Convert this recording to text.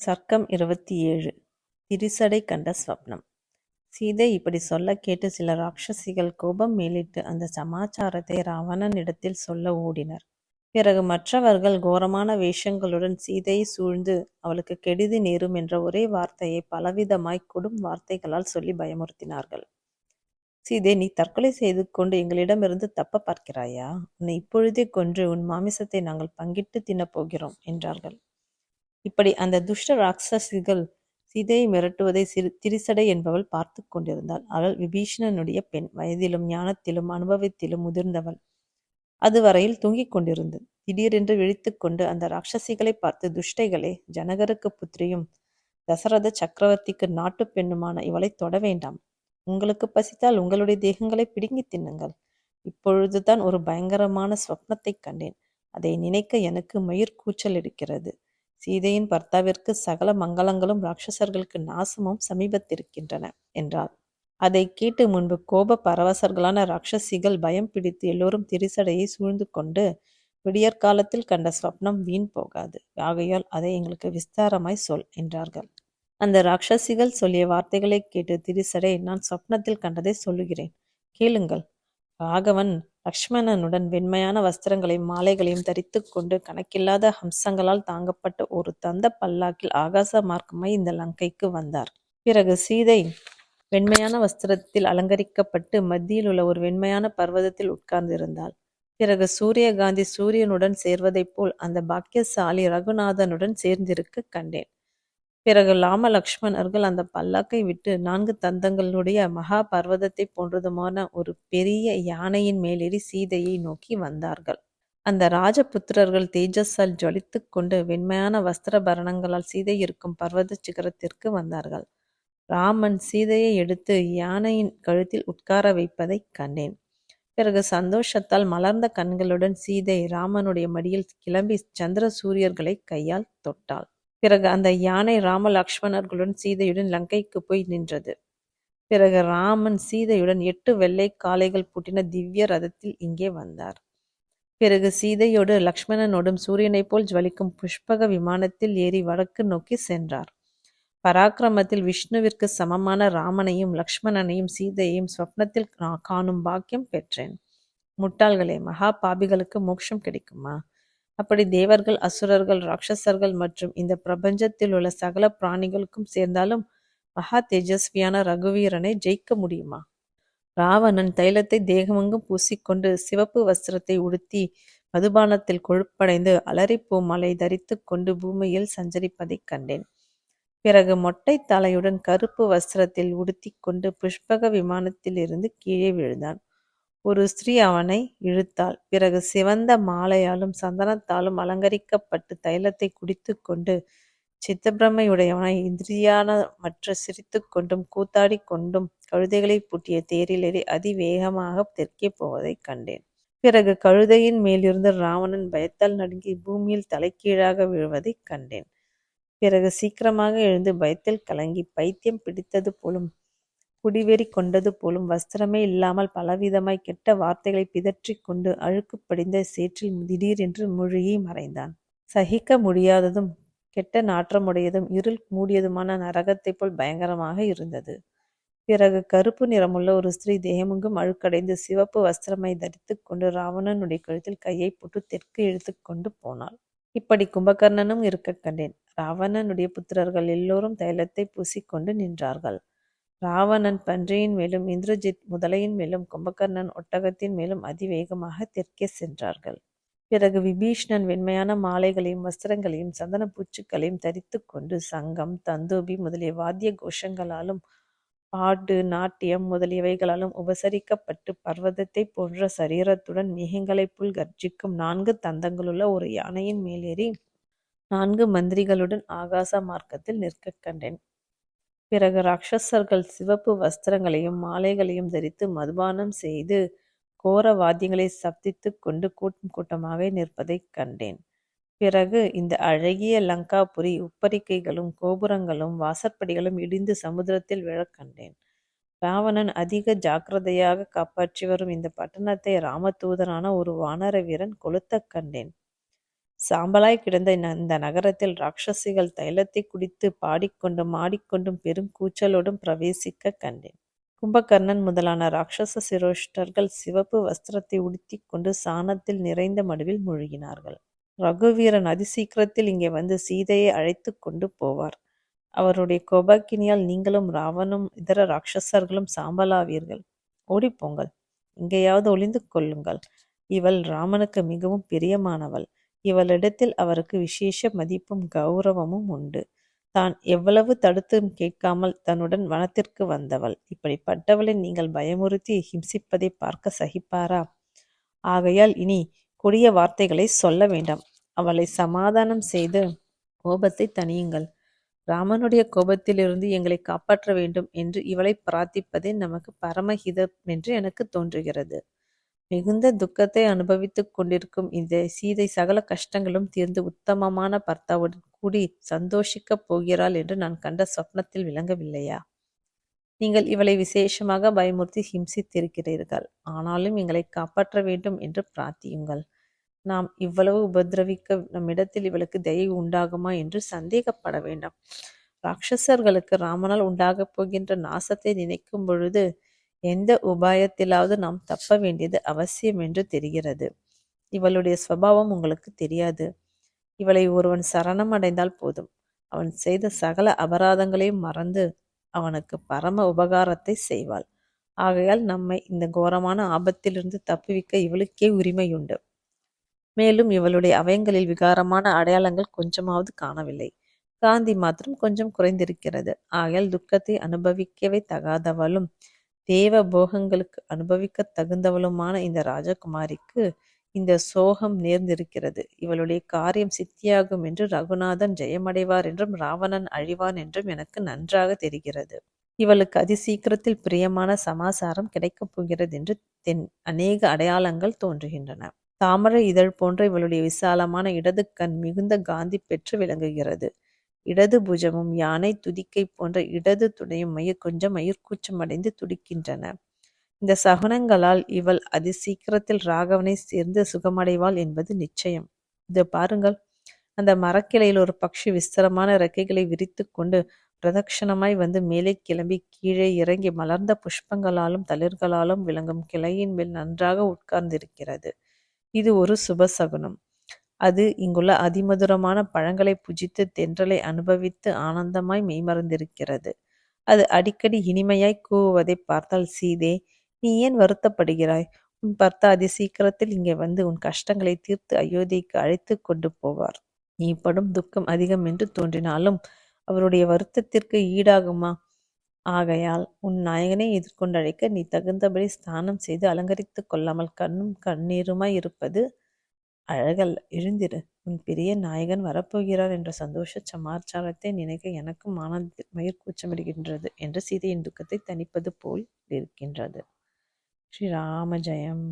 சர்க்கம் இருபத்தி ஏழு. திரிசடை கண்ட ஸ்வப்னம். சீதை இப்படி சொல்ல கேட்டு சில ராட்சசிகள் கோபம் மேலிட்டு அந்த சமாச்சாரத்தை ராவணனிடத்தில் சொல்ல ஓடினர். பிறகு மற்றவர்கள் கோரமான வேஷங்களுடன் சீதையை சூழ்ந்து அவளுக்கு கெடுதி நேரும் என்ற ஒரே வார்த்தையை பலவிதமாய் கொடும் வார்த்தைகளால் சொல்லி பயமுறுத்தினார்கள். சீதை நீ தற்கொலை செய்து கொண்டு எங்களிடமிருந்து தப்ப பார்க்கிறாயா? உன்னை இப்பொழுதே கொன்று உன் மாமிசத்தை நாங்கள் பங்கிட்டு தின்னப் போகிறோம் என்றார்கள். இப்படி அந்த துஷ்ட ராட்சசிகள் சீதையை மிரட்டுவதை சிறு திரிசடை என்பவள் பார்த்து கொண்டிருந்தாள். அவள் விபீஷணனுடைய பெண். வயதிலும் ஞானத்திலும் அனுபவத்திலும் முதிர்ந்தவள். அதுவரையில் தூங்கிக் கொண்டிருந்தது. திடீரென்று விழித்துக்கொண்டு அந்த ராட்சசிகளை பார்த்து துஷ்டைகளே ஜனகருக்கு புத்திரியும் தசரத சக்கரவர்த்திக்கு நாட்டு பெண்ணுமான இவளை தொட வேண்டாம். உங்களுக்கு பசித்தால் உங்களுடைய தேகங்களை பிடுங்கி தின்னுங்கள். இப்பொழுதுதான் ஒரு பயங்கரமான ஸ்வப்னத்தை கண்டேன். அதை நினைக்க எனக்கு மயிர் கூச்சல் எடுக்கிறது. சீதையின் பர்த்தாவிற்கு சகல மங்களங்களும் ராட்சசர்களுக்கு நாசமும் சமீபத்திருக்கின்றன என்றார் அதை கேட்டு முன்பு கோப பரவசர்களான ராட்சசிகள் பயம் பிடித்து எல்லோரும் திரிசடையை சூழ்ந்து கொண்டு விடியற்காலத்தில் கண்ட ஸ்வப்னம் வீண் போகாது. ஆகையால் அதை எங்களுக்கு விஸ்தாரமாய் சொல் என்றார்கள். அந்த ராட்சசிகள் சொல்லிய வார்த்தைகளை கேட்டு திரிசடை நான் சொப்னத்தில் கண்டதை சொல்லுகிறேன். கேளுங்கள். ராகவன் லக்ஷ்மணனுடன் வெண்மையான வஸ்திரங்களையும் மாலைகளையும் தரித்து கொண்டு கணக்கில்லாத ஹம்சங்களால் தாங்கப்பட்ட ஒரு தந்த பல்லாக்கில் ஆகாச மார்க்கமாய் இந்த லங்கைக்கு வந்தார். பிறகு சீதை வெண்மையான வஸ்திரத்தில் அலங்கரிக்கப்பட்டு மத்தியில் உள்ள ஒரு வெண்மையான பர்வதத்தில் உட்கார்ந்திருந்தாள். பிறகு சூரியகாந்தி சூரியனுடன் சேர்வதைப் போல் அந்த பாக்கியசாலி ரகுநாதனுடன் சேர்ந்திருக்க கண்டேன். பிறகு லாம லக்ஷ்மணர்கள் அந்த பல்லாக்கை விட்டு நான்கு தந்தங்களுடைய மகா பர்வதத்தை போன்றதுமான ஒரு பெரிய யானையின் மேலேறி சீதையை நோக்கி வந்தார்கள். அந்த ராஜபுத்திரர்கள் தேஜஸால் ஜொலித்து கொண்டு வெண்மையான வஸ்திர பரணங்களால் சீதை இருக்கும் பர்வத சிகரத்திற்கு வந்தார்கள். ராமன் சீதையை எடுத்து யானையின் கழுத்தில் உட்கார வைப்பதை கண்டேன். பிறகு சந்தோஷத்தால் மலர்ந்த கண்களுடன் சீதை ராமனுடைய மடியில் கிளம்பி சந்திர சூரியர்களை கையால் தொட்டாள். பிறகு அந்த யானை ராம லக்ஷ்மணர்களுடன் சீதையுடன் லங்கைக்கு போய் நின்றது. பிறகு ராமன் சீதையுடன் எட்டு வெள்ளை காளைகள் பூட்டின திவ்ய ரதத்தில் இங்கே வந்தார். பிறகு சீதையோடு லக்ஷ்மணனோடும் சூரியனைப் போல் ஜுவலிக்கும் புஷ்பக விமானத்தில் ஏறி வடக்கு நோக்கி சென்றார். பராக்கிரமத்தில் விஷ்ணுவிற்கு சமமான ராமனையும் லக்ஷ்மணனையும் சீதையையும் ஸ்வப்னத்தில் காணும் பாக்கியம் பெற்றேன். முட்டாள்களே மகா பாபிகளுக்கு மோட்சம் கிடைக்குமா? அப்படி தேவர்கள் அசுரர்கள் ராட்சசர்கள் மற்றும் இந்த பிரபஞ்சத்தில் உள்ள சகல பிராணிகளுக்கும் சேர்ந்தாலும் மகா தேஜஸ்வியான ரகுவீரனை ஜெயிக்க முடியுமா? ராவணன் தைலத்தை தேகமெங்கும் பூசிக்கொண்டு சிவப்பு வஸ்திரத்தை உடுத்தி மதுபானத்தில் கொழுப்படைந்து அலறிப்பூ மலை தரித்து கொண்டு பூமியில் சஞ்சரிப்பதைக் கண்டேன். பிறகு மொட்டை தலையுடன் கருப்பு வஸ்திரத்தில் உடுத்தி கொண்டு புஷ்பக விமானத்தில் இருந்து கீழே விழுந்தான். ஒரு ஸ்திரீ அவனை இழுத்தாள். பிறகு சிவந்த மாலையாலும் சந்தனத்தாலும் அலங்கரிக்கப்பட்டு தைலத்தை குடித்து கொண்டு சித்தப்பிரமையுடையவனாய் மற்ற சிரித்து கொண்டும் கூத்தாடிக் கொண்டும் கழுதைகளைப் பூட்டிய தேரிலேறி அதிவேகமாக தெற்கே போவதைக் கண்டேன். பிறகு கழுதையின் மேலிருந்து ராவணன் பயத்தால் நடுங்கி பூமியில் தலைக்கீழாக விழுவதைக் கண்டேன். பிறகு சீக்கிரமாக எழுந்து பயத்தில் கலங்கி பைத்தியம் பிடித்தது போலும் குடிவெறி கொண்டது போலும் வஸ்திரமே இல்லாமல் பலவிதமாய் கெட்ட வார்த்தைகளை பிதற்றிக் கொண்டு அழுக்கு படிந்த சேற்றில் திடீரென்று முழுகி மறைந்தான். சகிக்க முடியாததும் கெட்ட நாற்றமுடையதும் இருள் மூடியதுமான நரகத்தைப் போல் பயங்கரமாக இருந்தது. பிறகு கருப்பு நிறமுள்ள ஒரு ஸ்திரீ தேகமெங்கும் அழுக்கடைந்து சிவப்பு வஸ்திரமை தரித்து கொண்டு ராவணனுடைய கழுத்தில் கையை போட்டு தெற்கு இழுத்து கொண்டு போனாள். இப்படி கும்பகர்ணனும் இருக்கக் கண்டேன். ராவணனுடைய புத்திரர்கள் எல்லோரும் தைலத்தை பூசிக்கொண்டு நின்றார்கள். ராவணன் பன்றியின் மேலும் இந்திரஜித் முதலையின் மேலும் கும்பகர்ணன் ஒட்டகத்தின் மேலும் அதிவேகமாக தெற்கே சென்றார்கள். பிறகு விபீஷ்ணன் வெண்மையான மாலைகளையும் வஸ்திரங்களையும் சந்தன பூச்சுக்களையும் தரித்து கொண்டு சங்கம் தந்தூபி முதலிய வாத்திய கோஷங்களாலும் பாட்டு நாட்டியம் முதலியவைகளாலும் உபசரிக்கப்பட்டு பர்வதத்தை போன்ற சரீரத்துடன் மேகங்களைப் புல் கர்ஜிக்கும் நான்கு தந்தங்களுள்ள ஒரு யானையின் மேலேறி நான்கு மந்திரிகளுடன் ஆகாச மார்க்கத்தில் நிற்க கண்டேன். பிறகு ராட்சசர்கள் சிவப்பு வஸ்திரங்களையும் மாலைகளையும் தரித்து மதுபானம் செய்து கோர வாத்தியங்களை சப்தித்து கொண்டு கூட்டம் கூட்டமாக நிற்பதைக் கண்டேன். பிறகு இந்த அழகிய லங்காபுரி உப்பரிக்கைகளும் கோபுரங்களும் வாசற்படிகளும் இடிந்து சமுத்திரத்தில் விழக் கண்டேன். ராவணன் அதிக ஜாக்கிரதையாக காப்பாற்றி வரும் இந்த பட்டணத்தை ராமதூதனான ஒரு வானர வீரன் கொளுத்தக் கண்டேன். சாம்பலாய் கிடந்த இந்த நகரத்தில் ராட்சசிகள் தைலத்தை குடித்து பாடிக்கொண்டும் ஆடிக்கொண்டும் பெரும் கூச்சலோடும் பிரவேசிக்க கண்டேன். கும்பகர்ணன் முதலான ராட்சச சிரோஷ்டர்கள் சிவப்பு வஸ்திரத்தை உடுத்தி கொண்டு சாணத்தில் நிறைந்த மடுவில் மூழ்கினார்கள். ரகுவீரன் அதிசீக்கிரத்தில் இங்கே வந்து சீதையை அழைத்து கொண்டு போவார். அவருடைய கோபாக்கினியால் நீங்களும் ராவனும் இதர ராட்சசர்களும் சாம்பலாவீர்கள். ஓடிப்போங்கள். எங்கேயாவது ஒளிந்து கொள்ளுங்கள். இவள் ராமனுக்கு மிகவும் பிரியமானவள். இவளிடத்தில் அவருக்கு விசேஷ மதிப்பும் கௌரவமும் உண்டு. தான் எவ்வளவு தடுத்தும் கேட்காமல் தன்னுடன் வனத்திற்கு வந்தவள். இப்படிப்பட்டவளை நீங்கள் பயமுறுத்தி ஹிம்சிப்பதை பார்க்க சகிப்பாரா? ஆகையால் இனி கொடிய வார்த்தைகளை சொல்ல வேண்டாம். அவளை சமாதானம் செய்து கோபத்தை தணியுங்கள். ராமனுடைய கோபத்திலிருந்து எங்களை காப்பாற்ற வேண்டும் என்று இவளை பிரார்த்திப்பதே நமக்கு பரமஹிதம் என்று எனக்கு தோன்றுகிறது. மிகுந்த துக்கத்தை அனுபவித்துக் கொண்டிருக்கும் இந்த சீதை சகல கஷ்டங்களும் தீர்ந்து உத்தமமான பர்த்தாவுடன் கூடி சந்தோஷிக்கப் போகிறாள் என்று நான் கண்ட சொப்னத்தில் விளங்கவில்லையா? நீங்கள் இவளை விசேஷமாக பயமுறுத்தி ஹிம்சித்திருக்கிறீர்கள். ஆனாலும் எங்களை காப்பாற்ற வேண்டும் என்று பிரார்த்தியுங்கள். நாம் இவ்வளவு உபதிரவிக்க நம்மிடத்தில் இவளுக்கு தயவு உண்டாகுமா என்று சந்தேகப்பட வேண்டாம். ராட்சசர்களுக்கு ராமனால் உண்டாகப் போகின்ற நாசத்தை நினைக்கும் பொழுது எந்த உபாயத்திலாவது நாம் தப்ப வேண்டியது அவசியம் என்று தெரிகிறது. இவளுடைய ஸ்வபாவம் உங்களுக்கு தெரியாது. இவளை ஒருவன் சரணம் அடைந்தால் போதும். அவன் செய்த சகல அபராதங்களையும் மறந்து அவனுக்கு பரம உபகாரத்தை செய்வாள். ஆகையால் நம்மை இந்த கோரமான ஆபத்திலிருந்து தப்புவிக்க இவளுக்கே உரிமையுண்டு. மேலும் இவளுடைய அவயங்களில் விகாரமான அடையாளங்கள் கொஞ்சமாவது காணவில்லை. காந்தி மாத்திரம் கொஞ்சம் குறைந்திருக்கிறது. ஆகையால் துக்கத்தை அனுபவிக்கவே தகாதவளும் தேவ போகங்களுக்கு அனுபவிக்க தகுந்தவளுமான இந்த ராஜகுமாரிக்கு இந்த சோகம் நேர்ந்திருக்கிறது. இவளுடைய காரியம் சித்தியாகும் என்று ரகுநாதன் ஜெயமடைவார் என்றும் ராவணன் அழிவான் என்றும் எனக்கு நன்றாக தெரிகிறது. இவளுக்கு அதிசீக்கிரத்தில் பிரியமான சமாசாரம் கிடைக்கப் போகிறது என்று தென் அநேக அடையாளங்கள் தோன்றுகின்றன. தாமரை இதழ் போன்ற இவளுடைய விசாலமான இடது கண் மிகுந்த காந்தி பெற்று விளங்குகிறது. இடது புஜமும் யானை துதிக்கை போன்ற இடது துணையும் மயிர் கொஞ்சம் மயிர்கூச்சம் அடைந்து துடிக்கின்றன. இந்த சகுனங்களால் இவள் அதி சீக்கிரத்தில் ராகவனை சேர்ந்து சுகமடைவாள் என்பது நிச்சயம். இது பாருங்கள். அந்த மரக்கிளையில் ஒரு பக்ஷி விஸ்தரமான இறக்கைகளை விரித்து கொண்டு பிரதட்சணமாய் வந்து மேலே கிளம்பி கீழே இறங்கி மலர்ந்த புஷ்பங்களாலும் தளிர்களாலும் விளங்கும் கிளையின் மேல் நன்றாக உட்கார்ந்திருக்கிறது. இது ஒரு சுபசகுனம் அது இங்குள்ள அதிமதுரமான பழங்களை புஜித்து தென்றலை அனுபவித்து ஆனந்தமாய் மெய்மறந்திருக்கிறது. அது அடிக்கடி இனிமையாய் கூவுவதை பார்த்தால் சீதே நீ ஏன் வருத்தப்படுகிறாய்? உன் பர்த்தா அதி சீக்கிரத்தில் இங்கே வந்து உன் கஷ்டங்களை தீர்த்து அயோத்திக்கு அழைத்து கொண்டு போவார். நீ படும் துக்கம் அதிகம் என்று தோன்றினாலும் அவருடைய வருத்தத்திற்கு ஈடாகுமா? ஆகையால் உன் நாயகனை எதிர்கொண்டு அழைக்க நீ தகுந்தபடி ஸ்தானம் செய்து அலங்கரித்து கொள்ளாமல் கண்ணும் கண்ணீருமாய் இருப்பது அழகல்ல எழுந்திரு உன் பெரிய நாயகன் வரப்போகிறார் என்ற சந்தோஷ சமாச்சாரத்தை நினைக்க எனக்கும் ஆனந்த மயிர் கூச்சமிடுகின்றது என்று சீதையின் துக்கத்தை தணிப்பது போல் இருக்கின்றது. ஸ்ரீராம ஜெயம்.